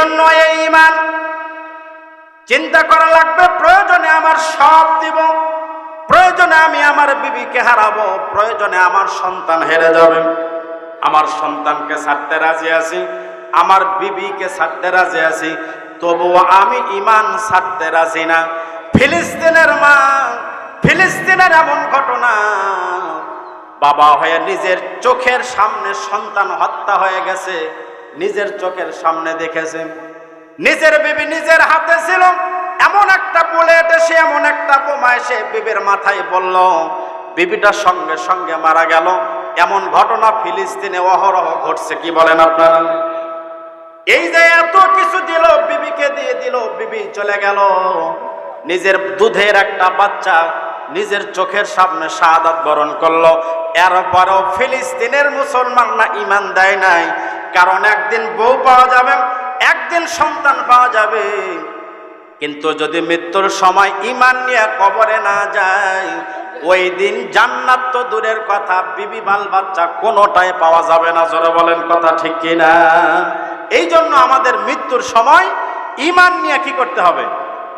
জন্য এই ইমান চিন্তা করা লাগবে, প্রয়োজনে আমার সব দিব, প্রয়োজনে আমি আমার বিবিকে হারাবো, প্রয়োজনে আমার সন্তান হেরে যাবে। আমার সন্তানকে ছাড়তে রাজি আছি, আমার বিবিকে ছাড়তে রাজি আছি, তবুও আমি ইমান ছাড়তে রাজি না। ফিলিস্তিনের মা, ফিলিস্তিনের এমন ঘটনা, বাবা হয়ে নিজের চোখের সামনে সন্তান হত্যা হয়ে গেছে। নিজের চোখের সামনে দেখেছে। নিজের বিবি নিজের হাতে ছিল। এমন একটা বুলেট এসে, এমন একটা বোমা এসে বিবির মাথায় বলল বিবিটার সঙ্গে সঙ্গে মারা গেল। এমন ঘটনা ফিলিস্তিনে অহরহ ঘটছে, কি বলেন আপনারা? এই যে এত কিছু দিল, বিবিকে দিয়ে দিল, বিবি চলে গেল। নিজের দুধের একটা বাচ্চা নিজের চোখের সামনে শাহাদাত বরণ করল। এরপরও ফিলিস্তিনের মুসলমানরা ইমান দেয় নাই। কারণ একদিন বউ পাওয়া যাবে, একদিন সন্তান পাওয়া যাবে। কিন্তু যদি মৃত্যুর সময় ইমান নিয়ে কবরে না যায়, ওই দিন জান্নাত তো দূরের কথা, বিবি বাল বাচ্চা কোনোটাই পাওয়া যাবে না, জোরে বলেন কথা ঠিক কিনা? এই জন্য আমাদের মৃত্যুর সময় ইমান নিয়ে কি করতে হবে?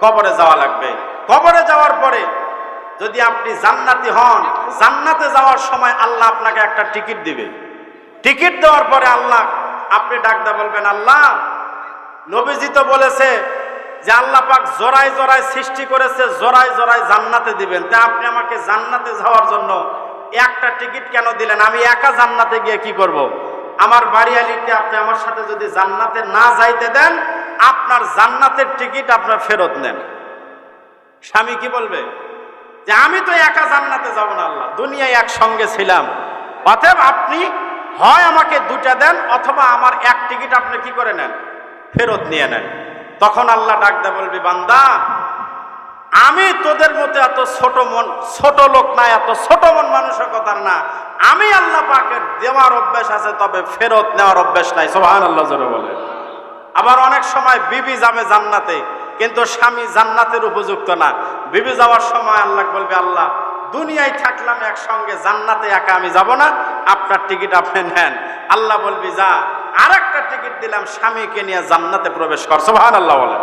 কবরে যাওয়া লাগবে। কবরে যাওয়ার পরে যদি আপনি জান্নাতি হন, জান্নাতে যাওয়ার সময় আল্লাহ আপনাকে একটা টিকিট দিবে। টিকিট দেওয়ার পরে আল্লাহ আপনি ডাকদা বলবেন, আল্লাহ, নবীজি তো বলেছে যে আল্লাহ পাক জোড়ায় জোড়ায় সৃষ্টি করেছে, জোড়ায় জোড়ায় জান্নাতে দিবেন। তা আপনি আমাকে জান্নাতে যাওয়ার জন্য একটা টিকিট কেন দিলেন? আমি একা জান্নাতে গিয়ে কি করব। আমার বাড়ি আলিতে আপনি আমার সাথে যদি জান্নাতে না যাইতে দেন, আপনার জান্নাতের টিকিট আপনার ফেরত নেন। স্বামী কি বলবে? যে আমি তো একা জান্নাতে যাব না, আল্লাহ, দুনিয়ায় একসঙ্গে ছিলাম। অতএব আপনি হয় আমাকে দুটা দেন, অথবা আমার এক টিকিট আপনি কি করে নেন? ফেরত নিয়ে নেন। তখন আল্লাহ ডাক দেয় বলবি, বান্দা, আমি তোদের মতো এত ছোট মন, ছোট লোক না, এত ছোট মন মানুষের কথার না। আমি আল্লাহ পাকের দেওয়ার অভ্যাস আছে, তবে ফেরত নেওয়ার অভ্যেস নাই। সোহান আল্লাহ জোরে বলে আবার অনেক সময় বিবি যাবে জান্নাতে, কিন্তু স্বামী জান্নাতের উপযুক্ত না। বিবি যাওয়ার সময় আল্লাহ বলবে, আল্লাহ দুনিয়ায় থাকলাম একসঙ্গে, জান্নাতে একা আমি যাব না। আপনার টিকিট আপনি নেন। আল্লাহ বলবি, যা আর একটা টিকিট দিলাম, স্বামীকে নিয়ে জান্নাতে প্রবেশ কর। সোহান আল্লাহ বলে।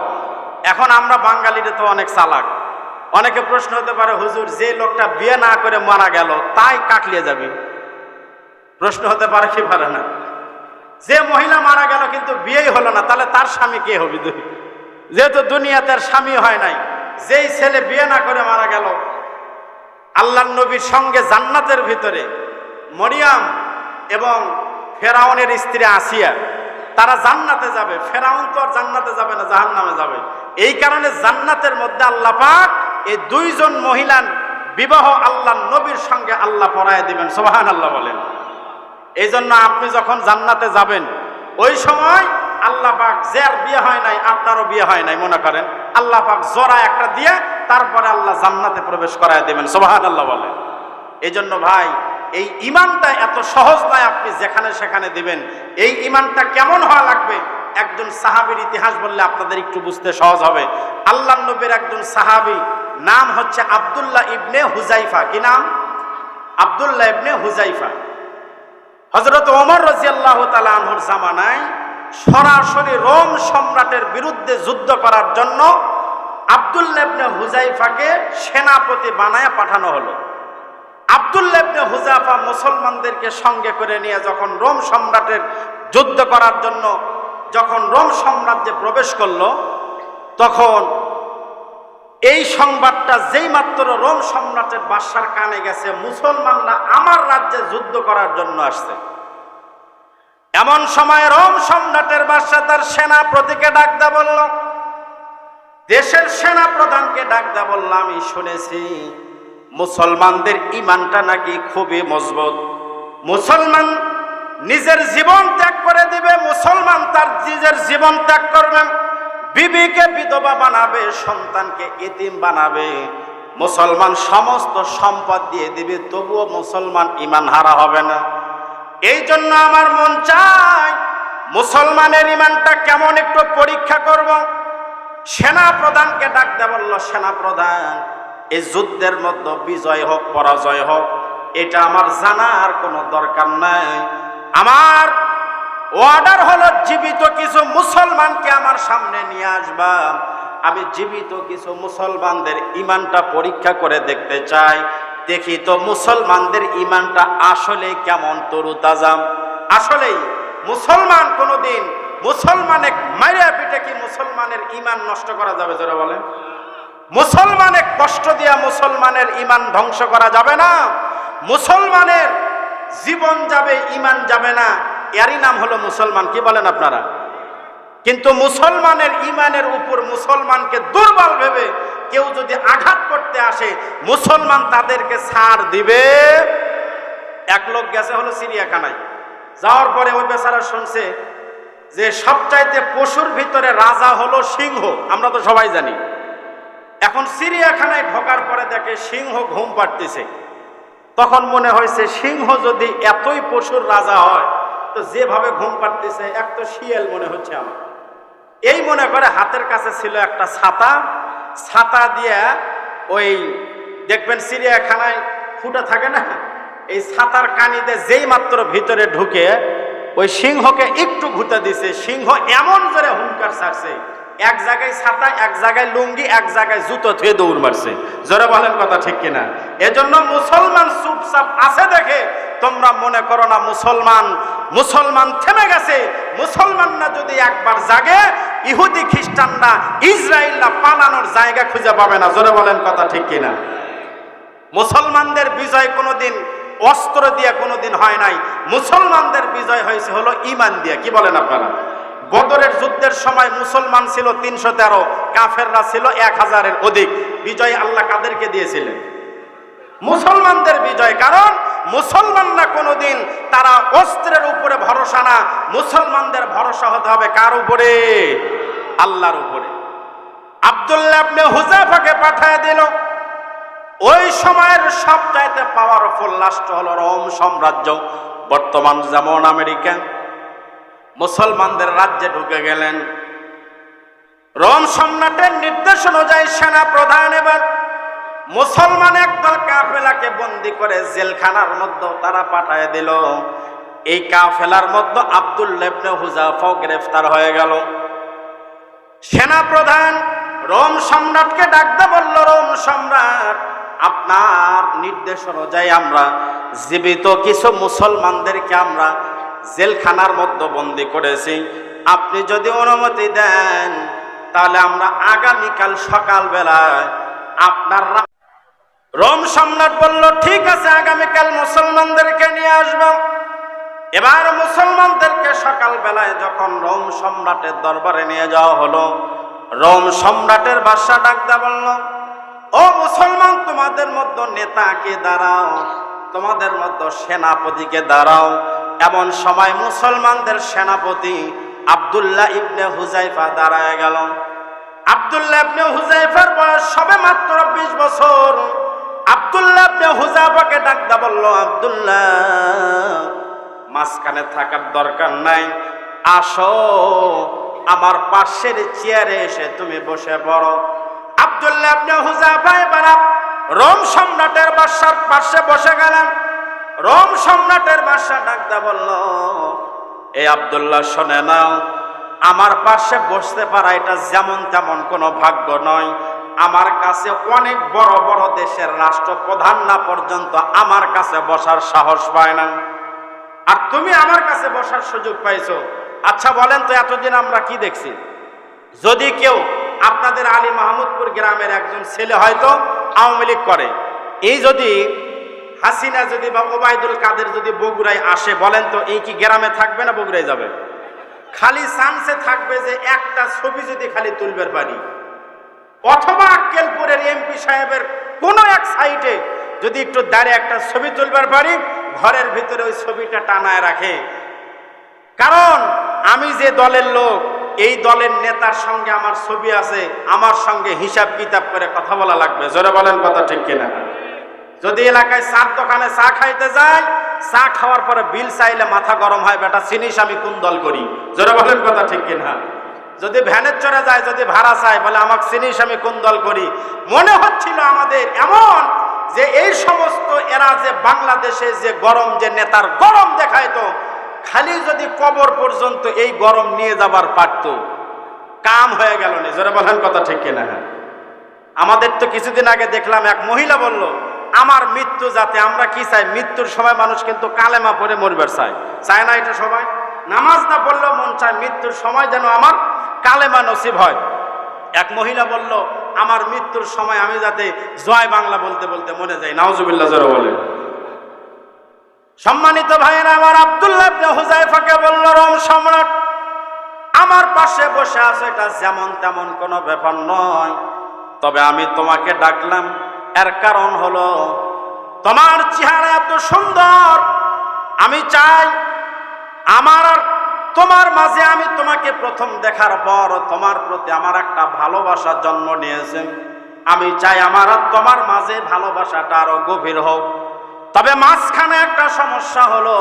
এখন আমরা বাঙালিরা তো অনেক চালাক। অনেকে প্রশ্ন হতে পারে, হুজুর, যে লোকটা বিয়ে না করে মারা গেল, তাই কাটলিয়ে যাবি? প্রশ্ন হতে পারে কি পারে না। যে মহিলা মারা গেল কিন্তু বিয়েই হলো না, তাহলে তার স্বামী কে হবে যেহেতু দুনিয়াতে আর স্বামী হয় নাই, যেই ছেলে বিয়ে না করে মারা গেল আল্লাহ নবীর সঙ্গে জান্নাতের ভিতরে মরিয়াম এবং ফেরাউনের স্ত্রী আসিয়া, তারা জান্নাতে যাবে। ফেরাউন তো আর জান্নাতে যাবে না জাহান নামে যাবে। এই কারণে জান্নাতের মধ্যে আল্লাহ পাক এই দুইজন মহিলার বিবাহ আল্লাহ নবীর সঙ্গে আল্লাহ পড়ায় দিবেন। সোহান আল্লাহ বলেন। এই জন্য আপনি যখন জান্নাতে যাবেন, ওই সময় আল্লাহ পাক যার বিয়ে হয় নাই, আপনারও বিয়ে হয় নাই, মনে করেন। আল্লাহ পাক জোড়া একটা দিয়ে তারপরে আল্লাহ জান্নাতে প্রবেশ করায় দেবেন সোহান আল্লাহ বলেন। এই জন্য ভাই, এই ইমানটা এত সহজ নয় আপনি যেখানে সেখানে দেবেন। এই ইমানটা কেমন হওয়া লাগবে? একজন সাহাবির ইতিহাস বললে আপনাদের একটু বুঝতে সহজ হবে। আল্লাহ নবীর একজন সাহাবি, নাম হচ্ছে আবদুল্লাহ ইবনে হুজাইফা। কি নাম? আবদুল্লাহ ইবনে হুজাইফা। হজরত ওমর রাজিয়াল্লাহ তালা আনহুর জামানায় সরাসরি রোম সম্রাটের বিরুদ্ধে যুদ্ধ করার জন্য আবদুল্লেবনে হুজাইফাকে সেনাপতি বানায় পাঠানো হলো। আবদুল্লেবনে হুজাফা মুসলমানদেরকে সঙ্গে করে নিয়ে যখন রোম সম্রাটের যুদ্ধ করার জন্য যখন রোম সাম্রাজ্যে প্রবেশ করল, তখন এই সংবাদটা যেই মাত্র রোম সম্রাটের বাদশার কানে গেছে, মুসলমানরা আমার রাজ্যে যুদ্ধ করার জন্য আসছে। এমন সময় রোম সম্রাটের বাদশা তার সেনাপতিকে ডাকদা বলল, দেশের সেনা প্রধানকে ডাকদা বলল আমি শুনেছি মুসলমানদের ইমানটা নাকি খুবই মজবুত। মুসলমান নিজের জীবন ত্যাগ করে দিবে, মুসলমান তার নিজের জীবন ত্যাগ করবে, বিবিকে বিধবা বানাবে, সন্তানকে এতিম বানাবে। মুসলমান সমস্ত সম্পদ দিয়ে দিবে, তবুও মুসলমান ইমান হারা হবে না। এই জন্য আমার মন চায় মুসলমানের ইমানটা কেমন একটু পরীক্ষা করব। সেনা প্রধানকে ডাকতে বলল, সেনা প্রধান, এই যুদ্ধের মধ্যে বিজয় হোক, পরাজয় হোক, এটা আমার জানার কোনো দরকার নাই। আমার অর্ডার হলো, জীবিত কিছু মুসলমানকে আমার সামনে নিয়ে আসবা। আমি জীবিত কিছু মুসলমানদের ইমানটা পরীক্ষা করে দেখতে চাই। দেখি তো মুসলমানদের ইমানটা আসলে কেমন তরু তাজাম আসলেই মুসলমান কোনোদিন মুসলমানে মারিয়া পিঠে কি মুসলমানের ইমান নষ্ট করা যাবে যারা বলেন? মুসলমানে কষ্ট দিয়া মুসলমানের ইমান ধ্বংস করা যাবে না। মুসলমানের জীবন যাবে, ইমান যাবে না। এরই নাম হলো মুসলমান, কি বলেন আপনারা? কিন্তু মুসলমানের ইমানের উপর মুসলমানকে দুর্বল ভেবে কেউ যদি আঘাত করতে আসে, মুসলমান তাদেরকে ছাড় দিবে। এক লোক গেছে হলো সিরিয়াখানায় যাওয়ার পরে ওই বেচারা শুনছে যে সবচাইতে পশুর ভিতরে রাজা হলো সিংহ। আমরা তো সবাই জানি। এখন সিরিয়াখানায় ঢোকার পরে দেখে সিংহ ঘুম পাড়তেছে। তখন মনে হয়েছে সিংহ যদি এতই পশুর রাজা হয়, তো যেভাবে ঘুম পাড়তেছে, এক তো শিয়াল মনে হচ্ছে আমার। এই মনে করে হাতের কাছে ছিল একটা ছাতা। ছাতা দিয়ে ওই দেখবেন চিড়িয়াখানায় ফুটে থাকে না? এই ছাতার কানিতে যেই মাত্র ভিতরে ঢুকে, ওই সিংহকে একটু ঘুতে দিছে। সিংহ এমন জোরে হুঙ্কার ছাড়ছে। এক জায়গায় ছাতা, এক জায়গায় লুঙ্গি, এক জায়গায় জুতো থুয়ে দৌড় মারছে। জোরে বলেন কথা ঠিক কিনা? এজন্য মুসলমান চুপচাপ আছে দেখে তোমরা মনে করো না মুসলমান মুসলমান থেমে গেছে। মুসলমানরা যদি একবার জাগে, ইহুদি খ্রিস্টানরা ইসরায়েলরা পালানোর জায়গা খুঁজে পাবে না। জোরে বলেন কথা ঠিক কিনা? মুসলমানদের বিজয় কোনোদিন অস্ত্র দিয়ে কোনোদিন হয় নাই। মুসলমানদের বিজয় হয়েছে হলো ইমান দিয়ে। কি বলেন আপনারা? বদরের যুদ্ধের সময় মুসলমান ছিল তিনশো তেরো, কাফেররা ছিল এক হাজারের অধিক। বিজয় আল্লাহ কাদেরকে দিয়েছিলেন? মুসলমানদের বিজয়। কারণ মুসলমানরা কোনোদিন তারা অস্ত্রের উপরে ভরসা না। মুসলমানদের ভরসা হতে হবে কার উপরে? আল্লাহর উপরে। আব্দুল্লাহ আপনি হুজাফাকে পাঠায় দিল। ওই সময়ের সবচাইতে পাওয়ারফুল রাষ্ট্র হলো রোম সাম্রাজ্য। বর্তমান যেমন আমেরিকা। মুসলমানদের রাজ্যে ঢুকে গেলেন। রোম সম্রাটের নির্দেশ অনুযায়ী সেনা প্রধান এবার। মুসলমান একদল কাফেলাকে বন্দি করে জেলখানার মধ্যে তারা পাঠায় দিল। এই কাফেলার মধ্যে আব্দুল্লেবনে হুজাফাও গ্রেফতার হয়ে গেল। সেনা প্রধান রোম সম্রাটকে ডাকতে বলল, রোম সম্রাট, আপনার নির্দেশ অনুযায়ী আমরা জীবিত কিছু মুসলমানদেরকে আমরা জেলখানার মধ্যে বন্দি করেছি। আপনি যদি অনুমতি দেন, তাহলে আমরা আগামীকাল সকালবেলায় আপনার রোম সম্রাট বলল, ঠিক আছে, আগামীকাল মুসলমানদেরকে নিয়ে আসব। এবার মুসলমানদেরকে সকালবেলায় যখন রোম সম্রাটের দরবারে নিয়ে যাওয়া হলো, রোম সম্রাটের বাসা ডাকদা বলল, ও মুসলমান, তোমাদের মধ্যে নেতাকে দাঁড়াও? তোমাদের মধ্যে সেনাপতিকে দাঁড়াও? এমন সময় মুসলমানদের সেনাপতি আব্দুল্লাহ ইবনে হুজাইফা দাঁড়ায় গেল। আব্দুল্লাহ ইবনে হুজাইফার বয়স সবে মাত্র বিশ বছর। আব্দুল্লাহ ইবনে হুজাইফাকে ডাকদা বলল, আব্দুল্লাহ, মাঝখানে থাকার দরকার নাই। আসো, আমার পাশের চেয়ারে এসে তুমি বসে পড়ো। আব্দুল্লাহ ইবনে হুজাফা এবার রোম সম্রাটের বাসার পাশে বসে গেলেন। রোম সম্রাটের বাসা ডাকদা বলল এই আব্দুল্লাহ, শোনে নাও, আমার পাশে বসতে পারা এটা যেমন তেমন কোনো ভাগ্য নয়। আমার কাছে অনেক বড় বড় দেশের রাষ্ট্রপ্রধান না পর্যন্ত আমার কাছে বসার সাহস পায় না আর তুমি আমার কাছে বসার সুযোগ পাইছো। আচ্ছা বলেন তো এতদিন আমরা কি দেখছি? যদি কেউ আপনাদের আলী মাহমুদপুর গ্রামের একজন ছেলে হয়তো আওয়ামী লীগ করে। এই যদি হাসিনা যদি বা ওবায়দুল কাদের যদি বগুড়ায় আসে, বলেন তো এই কি গ্রামে থাকবে না বগুড়ায় যাবে? খালি চান্সে থাকবে যে একটা ছবি যদি খালি তুলবার পারি। অথবা আক্কেলপুরের এমপি সাহেবের কোনো এক সাইটে যদি একটু দাঁড়িয়ে একটা ছবি তুলবার পারি, ঘরের ভিতরে ওই ছবিটা টানায় রাখে। কারণ আমি যে দলের লোক, এই দলের নেতার সঙ্গে আমার ছবি আছে, আমার সঙ্গে হিসাব কিতাব করে কথা বলা লাগবে। জোরে বলেন কথা ঠিক কিনা? যদি এলাকায় চার দোকানে চা খাইতে যায়, চা খাওয়ার পরে বিল চাইলে মাথা গরম হয়, বেটা চিনিস আমি কোন দল করি? জোরে বলেন কথা ঠিক কিনা? যদি ভ্যানের চড়ে যায়, যদি ভাড়া চায়, বলে আমাকে চিনিস, আমি কোন দল করি? মনে হচ্ছিল আমাদের এমন যে এই সমস্ত এরা যে বাংলাদেশে যে গরম, যে নেতার গরম দেখায় তো খালি যদি কবর পর্যন্ত এই গরম নিয়ে যাবার পারত, কাম হয়ে গেল নি। জোরে বলেন কথা ঠিক কিনা? আমাদের তো কিছুদিন আগে দেখলাম এক মহিলা বলল, আমার মৃত্যু যাতে আমরা কি চাই? মৃত্যুর সময় মানুষ কিন্তু কালেমা পরে মরবার চায়। চায় না এটা সবাই? নামাজ না পড়লেও মন চায় মৃত্যুর সময় যেন আমার কালেমা নসিব হয়। এক মহিলা বলল, আমার মৃত্যুর সময় আমি যাতে জয় বাংলা বলতে বলতে মনে যাই। নাওজুবিল্লাহ জোরে বলে সম্মানিত ভাইয়েরা, আমার আব্দুল্লাহ হুজাইফাকে বলল, রোম সম্রাট, আমার পাশে বসে আছে এটা যেমন তেমন কোনো ব্যাপার নয়। তবে আমি তোমাকে ডাকলাম, এর কারণ হলো তোমার চেহারা এত সুন্দর। আমি চাই আমার আর তোমার মাঝে আমি তোমাকে প্রথম দেখার পর তোমার প্রতি আমার একটা ভালোবাসা জন্ম নিয়েছে। আমি চাই আমার আর তোমার মাঝে ভালোবাসাটা আরও গভীর হোক। তবে মাঝখানে একটা সমস্যা হলো,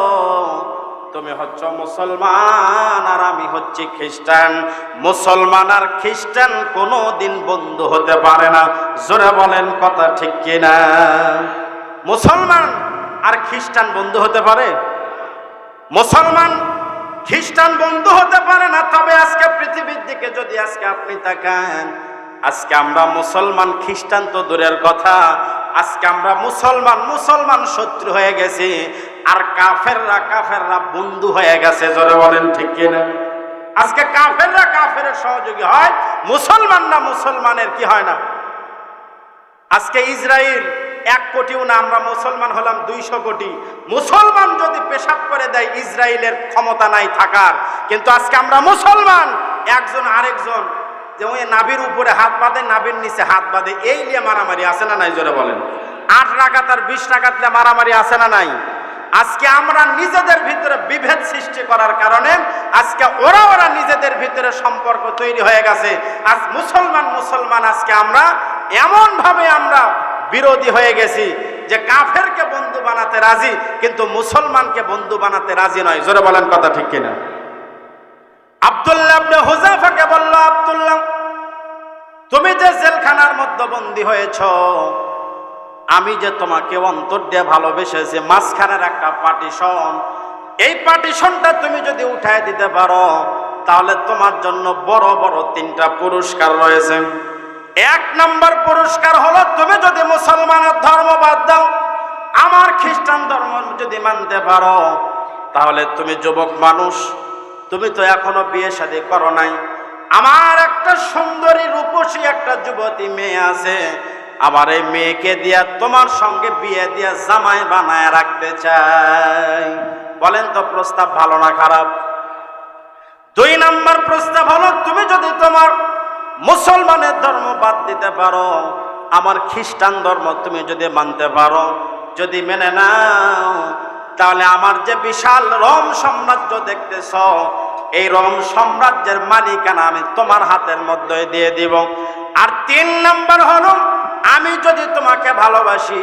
তুমি হচ্ছ মুসলমান আর আমি হচ্ছি খ্রিস্টান। মুসলমান আর খ্রিস্টান কোনো দিন বন্ধু হতে পারে না। জোরে বলেন কথা ঠিক কিনা? মুসলমান আর খ্রিস্টান বন্ধু হতে পারে? মুসলমান খ্রিস্টান বন্ধু হতে পারে না, তবে আজকে পৃথিবীর দিকে যদি আজকে আপনি তাকান, আজকে আমরা মুসলমান, খ্রিস্টান তো দূরের কথা, আজকে আমরা মুসলমান মুসলমান শত্রু হয়ে গেছি, আর কাফেররা কাফেররা বন্ধু হয়ে গেছে, জোরে বলেন ঠিক কিনা? আজকে কাফেররা কাফের সহযোগী হয় মুসলমান না মুসলমানের কি হয় না? আজকে ইসরায়েল এক কোটিও না, আমরা মুসলমান হলাম দুইশো কোটি। মুসলমান যদি পেশাব করে দেয় ইসরায়েলের ক্ষমতা নাই থাকার। কিন্তু আজকে আমরা মুসলমান, একজন আরেকজন, যে ওই নাভির উপরে হাত বাঁধে নাবির নিচে হাত বাঁধে, এই নিয়ে মারামারি আছে না নাই, জোরে বলেন? আট রাখাত আর বিশ রাখাত নিয়ে মারামারি আছে না নাই? আজকে আমরা নিজেদের ভিতরে বিভেদ সৃষ্টি করার কারণে আজকে ওরা ওরা নিজেদের ভিতরে সম্পর্ক তৈরি হয়ে গেছে। আজ মুসলমান মুসলমান আজকে আমরা এমন ভাবে আমরা বিরোধী হয়ে গেছি যে কাফেরকে বন্ধু বানাতে রাজি, কিন্তু মুসলমানকে বন্ধু বানাতে রাজি নয়। জোরে বলেন কথা ঠিক কিনা? আব্দুল্লাহ ইবনে হুজাফাকে বলল, আব্দুল্লাহ, তুমি যে জেলখানার মধ্যে বন্দী হয়েছ, আমি যে তোমাকে অন্তর দিয়ে ভালোবেসেছি, মাঝখানের একটা পার্টিশন, এই পার্টিশনটা তুমি যদি উঠায় দিতে পারো, তাহলে তোমার জন্য বড় বড় তিনটা পুরস্কার রয়েছে। এক নম্বর পুরস্কার হলো, তুমি যদি মুসলমানের ধর্ম বাদ দাও, আমার খ্রিস্টান ধর্ম যদি মানতে পারো, তাহলে তুমি যুবক মানুষ, তুমি তো এখনও বিয়ে শাদী করো নাই। আমার একটা সুন্দরী রূপসী একটা যুবতী মেয়ে আছে আমার এই মেয়েকে দিয়া তোমার সঙ্গে বিয়ে দিয়া জামাই বানায় রাখতে চাই। বলেন তো প্রস্তাব ভালো না খারাপ? দুই নাম্বার প্রস্তাব হলো, তুমি যদি তোমার মুসলমানের ধর্ম বাদ দিতে পারো, আমার খ্রিস্টান ধর্ম তুমি যদি মানতে পারো, যদি মেনে নাও, তাহলে আমার যে বিশাল রোম সাম্রাজ্য দেখতেছ, এই রোম সাম্রাজ্যের মালিকানা আমি তোমার হাতের মধ্যে দিয়ে দিব। আর তিন নম্বর হলো, আমি যদি তোমাকে ভালোবাসি,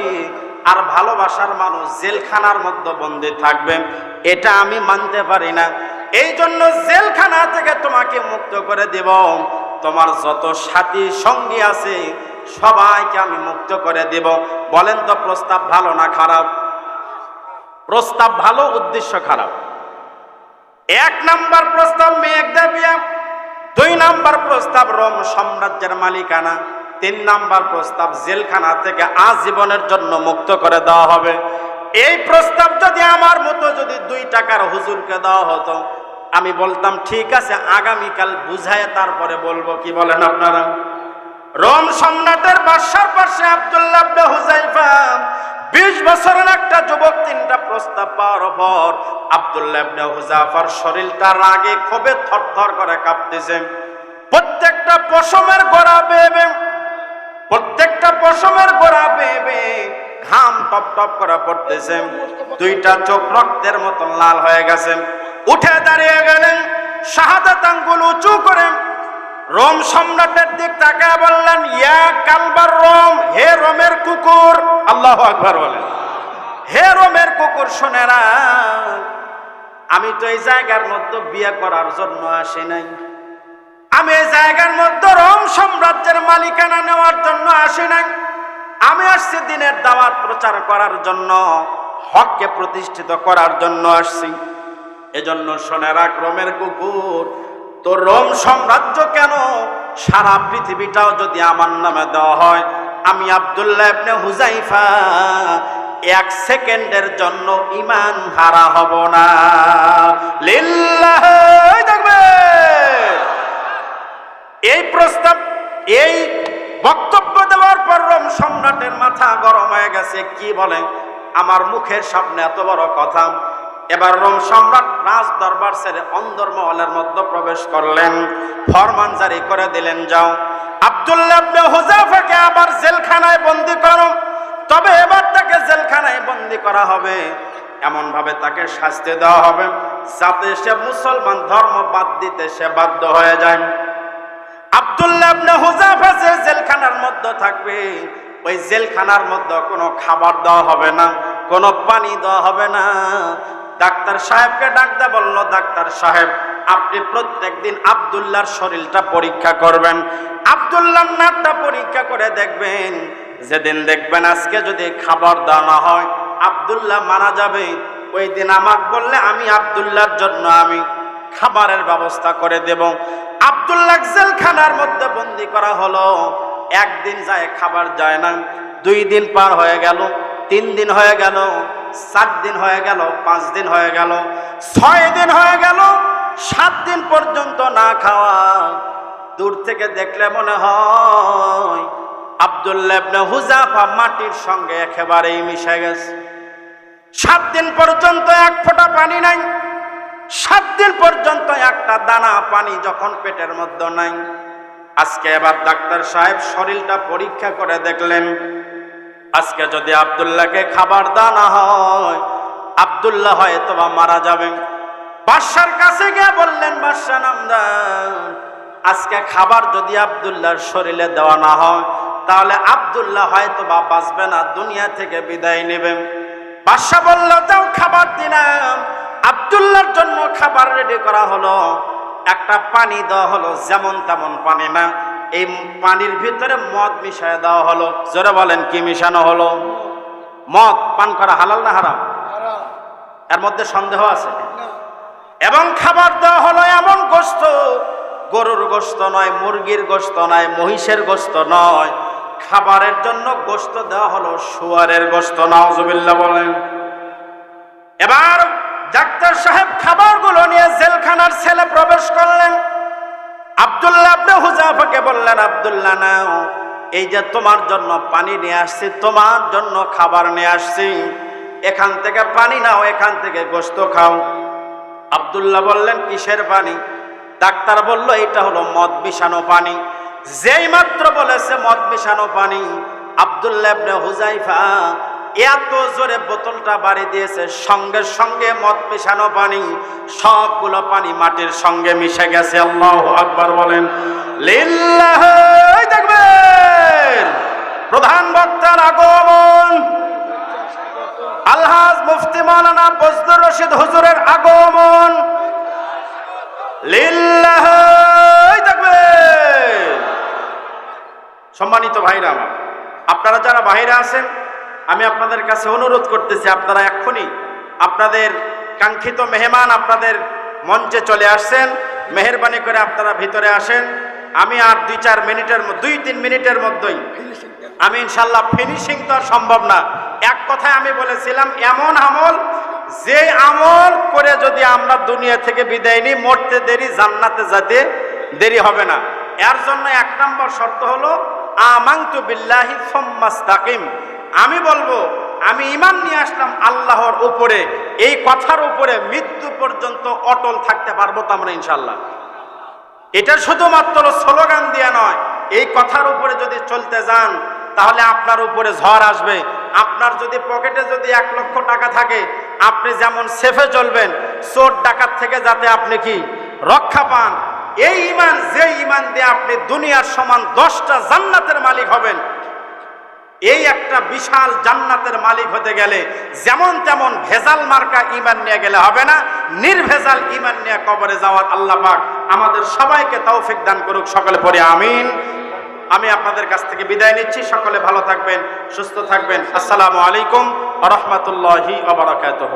আর ভালোবাসার মানুষ জেলখানার মধ্যে বন্দি থাকবে, এটা আমি মানতে পারি না। এই জন্য জেলখানা থেকে তোমাকে মুক্ত করে দেব। তোমার যত সাথী সঙ্গী আছে, সবাইকে আমি মুক্ত করে দেব। বলেন তো, প্রস্তাব ভালো না খারাপ? প্রস্তাব ভালো, উদ্দেশ্য খারাপ। এক নাম্বার প্রস্তাব মেয়েকদা বিয়া দুই নাম্বার প্রস্তাব রোম সাম্রাজ্যের মালিকানা, তিন নাম্বার প্রস্তাব জেলখানা থেকে আজীবনের জন্য মুক্ত করে দেওয়া হবে। এই প্রস্তাব যদি আমার মতো যদি দুই টাকার হুজুরকে দেওয়া হতো আমি বলতাম, ঠিক আছে, আগামীকাল বুঝায় তারপরে বলব। কি বলেন আপনারা? রোম সম্রাটের বাসার পাশে আব্দুল্লাহ হুজাইফা বিশ বছরের একটা যুবক, তিনটা প্রস্তাব পাওয়ার পর আব্দুল্লাহ হুজাফার শরীরটা রাগে ক্ষোভে থরথর করে কাঁপতেছে। প্রত্যেকটা পশমের গোড়া বেবে প্রত্যেকটা পশমের গোড়া বেবে ঘাম টপ টপ করে পড়তেছে। দুইটা চোখ রক্তের মতন লাল হয়ে গেছে। উঠে দাঁড়িয়ে গেলেন, শাহাদাত আঙ্গুল উঁচু করে। রোম সম্রাটের দিক তাকায় বললেন, ইয়া কালবার রোম, হে রোমের কুকুর। আল্লাহ আকবার বলেন। হে রোমের কুকুর শোনেরা আমি তো এই জায়গার মধ্যে বিয়ে করার জন্য আসি নাই। আমি এই জায়গার মধ্যে রোম সাম্রাজ্যের মালিকানা নেওয়ার জন্য আসি নাই। আমি আসছি দিনের দাওয়াত প্রচার করার জন্য, হককে প্রতিষ্ঠিত করার জন্য আসছি। এজন্য শোনে রাখ রোমের কুকুর তো রোম সাম্রাজ্য কেন? সারা পৃথিবীটাও যদি আমার নামে দেওয়া হয়, আমি আব্দুল্লাহ হুজাইফা এক সেকেন্ডের জন্য ইমান হারা হব না। লিল্লাহ, এই প্রস্তাব, এই বক্তব্য দেওয়ার পর রোম সম্রাটের মাথা গরম হয়ে গেছে। কি বলে আমার মুখের সামনে এত বড় কথা। এবার রোম সম্রাট রাজ দরবার ছেড়ে অন্দরমহলের মধ্যে প্রবেশ করলেন। ফরমান জারি করে দিলেন, যাও। আব্দুল্লাহ হুজাফাকে আবার জেলখানায় বন্দি করো তবে এবার তাকে জেলখানায় বন্দি করা হবে। এমন ভাবে তাকে শাস্তি দেওয়া হবে। যাতে সে মুসলমান ধর্ম বাদ দিতে সে বাধ্য হয়ে যায়। আব্দুল্লাহ হুজাফা যে জেলখানার মধ্যে থাকবে, ওই জেলখানার মধ্যে কোনো খাবার দেওয়া হবে না, কোনো পানি দেওয়া হবে না। ডাক্তার সাহেবকে ডাকতে বলল, ডাক্তার সাহেব, আপনি প্রত্যেকদিন আব্দুল্লাহর শরীরটা পরীক্ষা করবেন। আব্দুল্লাহর নাকটা পরীক্ষা করে দেখবেন। যেদিন দেখবেন আজকে যদি খাবার দেওয়া হয়, আবদুল্লাহ মারা যাবে। ওই দিন আমাকে বললে, আমি আব্দুল্লাহর জন্য আমি খাবারের ব্যবস্থা করে দেব। আব্দুল্লাহ জেলখানার মধ্যে বন্দি করা হলো। একদিন যায়, খাবার যায় না। দুই দিন পার হয়ে গেল, তিন দিন হয়ে গেল। সাত দিন হয়ে গেল, পাঁচ দিন হয়ে গেল, ছয় দিন হয়ে গেল, সাত দিন পর্যন্ত না খাওয়া। দূর থেকে দেখলে মনে হয় আব্দুল্লাহ ইবনে হুজাফা মাটির সঙ্গে একেবারেই মিশে গেছে। সাত দিন পর্যন্ত এক ফোঁটা পানি নাই, সাত দিন পর্যন্ত একটা দানা পানি যখন পেটের মধ্যে নাই। আজকে এবার ডাক্তার সাহেব শরীরটা পরীক্ষা করে দেখলেন আজকে যদি আব্দুল্লাহকে খাবার দানা হয়, আব্দুল্লাহ হয়তো বা মারা যাবে। বাদশার কাছে গিয়ে বললেন, বাদশা নামদার, আজকে খাবার যদি আব্দুল্লাহর শরীরে দেওয়া না হয়, তাহলে আব্দুল্লাহ হয়তো বা বাঁচবে না, দুনিয়া থেকে বিদায় নেবেন বাদশা বলল তাও খাবার দিলাম আব্দুল্লাহর জন্য খাবার রেডি করা হলো। একটা পানি দেওয়া হলো, যেমন তেমন পানি না। এই পানির ভিতরে মদ মিশিয়ে দেওয়া হলো। জোরে বলেন, কি মিশানো হলো? মদ পান করা হালাল না হারাম? এর মধ্যে সন্দেহ আছে? এবং খাবার দেওয়া হলো এমন গোস্ত, গরুর গোস্ত নয়, মুরগির গোস্ত নয়, মহিষের গোস্ত নয়। খাবারের জন্য গোস্ত দেওয়া হলো শুয়ারের গোস্ত নাওজুবিল্লাহ বলেন। এবার ডাক্তার সাহেব খাবারগুলো নিয়ে জেলখানার ছেলে প্রবেশ করলেন। আব্দুল্লাহ আব্দে হুজাফাকে বললেন, আব্দুল্লাহ, নাও, এই যে তোমার জন্য পানি নিয়ে আসছি, তোমার জন্য খাবার নিয়ে আসছি। এখান থেকে পানি নাও, এখান থেকে গোস্ত খাও। আব্দুল্লাহ বললেন, কিসের পানি? ডাক্তার বলল এটা হলো মদ মিশানো পানি। যেই মাত্র বলেছে মদ মিশানো পানি। আব্দুল্লাহ হুজাইফা এত জোরে বোতলটা বাড়ি দিয়েছে, সঙ্গে সঙ্গে মদ মিশানো পানি, সবগুলো পানি মাটির সঙ্গে মিশে গেছে। আল্লাহ আকবার বলেন দেখবেন, প্রধান বক্তার আগমন। আলহাজ মুফতি মাওলানা বজদুর রশিদ হুজুরের আগমন। দেখবেন। সম্মানিত ভাইরা আপনারা যারা বাইরে আছেন আমি আপনাদের কাছে অনুরোধ করতেছি, আপনারা এক্ষুনি আপনাদের কাঙ্ক্ষিত মেহমান আপনাদের মঞ্চে চলে আসছেন মেহরবানি করে আপনারা ভিতরে আসেন। আমি আর দুই চার মিনিটের দুই তিন মিনিটের মধ্যেই আমি ইনশাল্লাহ ফিনিশিং তো আর সম্ভব না। এক কথায় আমি বলেছিলাম, এমন আমল, যে আমল করে যদি আমরা দুনিয়া থেকে বিদায় নিই, মরতে দেরি, জান্নাতে যেতে দেরি হবে না। এর জন্য এক নম্বর শর্ত হলো আমাংতু বিল্লাহি সোম্মাস্তাকিম। আমি বলব, আমি ইমান নিয়ে আসলাম আল্লাহর উপরে। এই কথার উপরে মৃত্যু পর্যন্ত অটল থাকতে পারব তো আমরা ইনশাল্লাহ এটা শুধুমাত্র স্লোগান দিয়ে নয়, এই কথার উপরে যদি চলতে যান, তাহলে আপনার উপরে ঝড় আসবে। আপনার যদি পকেটে যদি এক লক্ষ টাকা থাকে, আপনি যেমন সেফে চলবেন, চোর ডাকাত থেকে যাতে আপনি কি রক্ষা পান। এই ইমান, যে ইমান দিয়ে আপনি দুনিয়ার সমান দশটা জান্নাতের মালিক হবেন এই একটা বিশাল জান্নাতের মালিক হতে গেলে যেমন তেমন ভেজাল মার্কা ইমান নিয়ে গেলে হবে না। নির্ভেজাল ইমান নিয়ে কবরে যাওয়ার আল্লাহ পাক আমাদের সবাইকে তৌফিক দান করুক, সকলে পরে আমিন। আমি আপনাদের কাছ থেকে বিদায় নিচ্ছি, সকলে ভালো থাকবেন, সুস্থ থাকবেন। আসসালামু আলাইকুম রহমতুল্লাহি আবরাকাতহ